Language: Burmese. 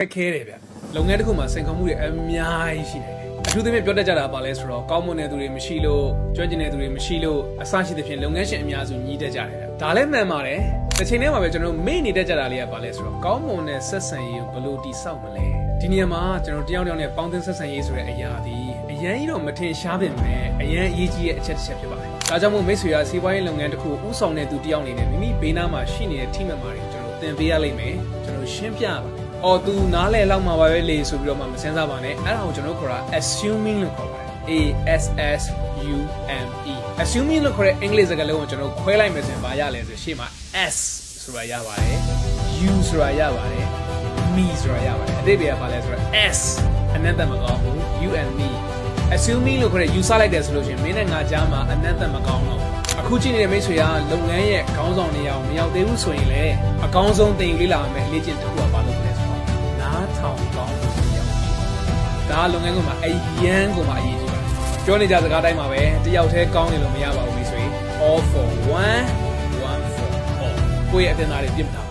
ခက်ခဲတယ်ဗျလုပ်ငန်းတစ်ခုမှာစိန်ခေါ်မှုတွေအများကြီးရှိနေတယ်အထူးသဖြင့်ပြောတတ်ကြတာပါလဲဆိုတော့ကောင်းမွန်တဲ့သူတွေမရှိလို့ကျွမ်းကျင်တဲ့သူတွေမရှိလို့အဆရှိသဖြင့်လုပ်ငန်းရှင်အများစုညီးတတ်ကြတယ်ဗျဒါလည်းမှန်ပါတယ်တစ်ချိန်တည်းမှာပဲကျွန်တော်တို့မေ့နေတတ်ကြတာလေးကပါလဲဆိုတော့ကောင်းမွန်တဲ့ဆက်ဆံရေးကိုဘယ်လိုတည်ဆောက်မလဲဒီနေရာမှာကျွန်တော်တယောက်တယောက်နဲ့ပေါင်းသင်းဆက်ဆံရေးဆိုတဲ့အရာဒီအရန်ကြီးတော့မထင်ရှားပင်မဲ့အရန်အရေးကြီးတဲ့အချက်တစ်ချက်ဖြစ်ပါတယ်ဒါကြောင့်မို့မိတ်ဆွေကစီးပွားရေးလုပ်ငန်းတစ်ခုဥဆောင်တဲ့သူတယောက်အနေနဲ့မိမိဘေးနားမှာရှိနေတဲ့ team member တွေကိုကျွန်တော်သင်ပေးရလိမ့်မယ်ကျွန်တော်ရှင်းပြပါမယ်။ အော် तू နားလဲလောက်မှာပါပဲလေဆိုပြီးတော့မှမစင်စားပါနဲ့အဲ့ဒါကိုကျွန်တော်ခေါ်တာ assuming လို့ခေါ်ပါတယ် A S S U M E assuming လို့ခေါ်တဲ့အင်္ဂလိပ်စကားလုံးကိုကျွန်တော်ခွဲလိုက်မယ်ဆိုရင်ဘာရလဲဆိုရှေ့မှာ S ဆိုတာရပါတယ် U ဆိုတာရပါတယ် me ဆိုတာရပါတယ်အတိတ်ကဘာလဲဆိုတော့ S အနက်တမကောင်းဘူး you and me assuming လို့ခေါ်တဲ့ယူဆလိုက်တယ်ဆိုလို့ရှိရင်မင်းနဲ့ငါကြားမှာအနက်တမကောင်းတော့အခုကြည့်နေတဲ့မိတ်ဆွေကလုပ်ငန်းရဲ့ခေါင်းဆောင်နေအောင်မရောက်သေးဘူးဆိုရင်လည်းအကောင်းဆုံးတင်လေးလာမယ်အလေးကျင့်တစ်ခုကဘာလို့ လဲဆိုတော့နားထောင်ကောင်းဖို့ရောက်ဒါကလုပ်ငန်းကမှအရန်ကိုမှအရေးကြီးပါတယ်ပြောနေကြစကားတိုင်းမှာပဲတယောက်တည်းကောင်းနေလို့မရပါဘူးမိတ်ဆွေ all for one one for all ကိုယ့်ရဲ့အတင်သားတွေပြစ်မထား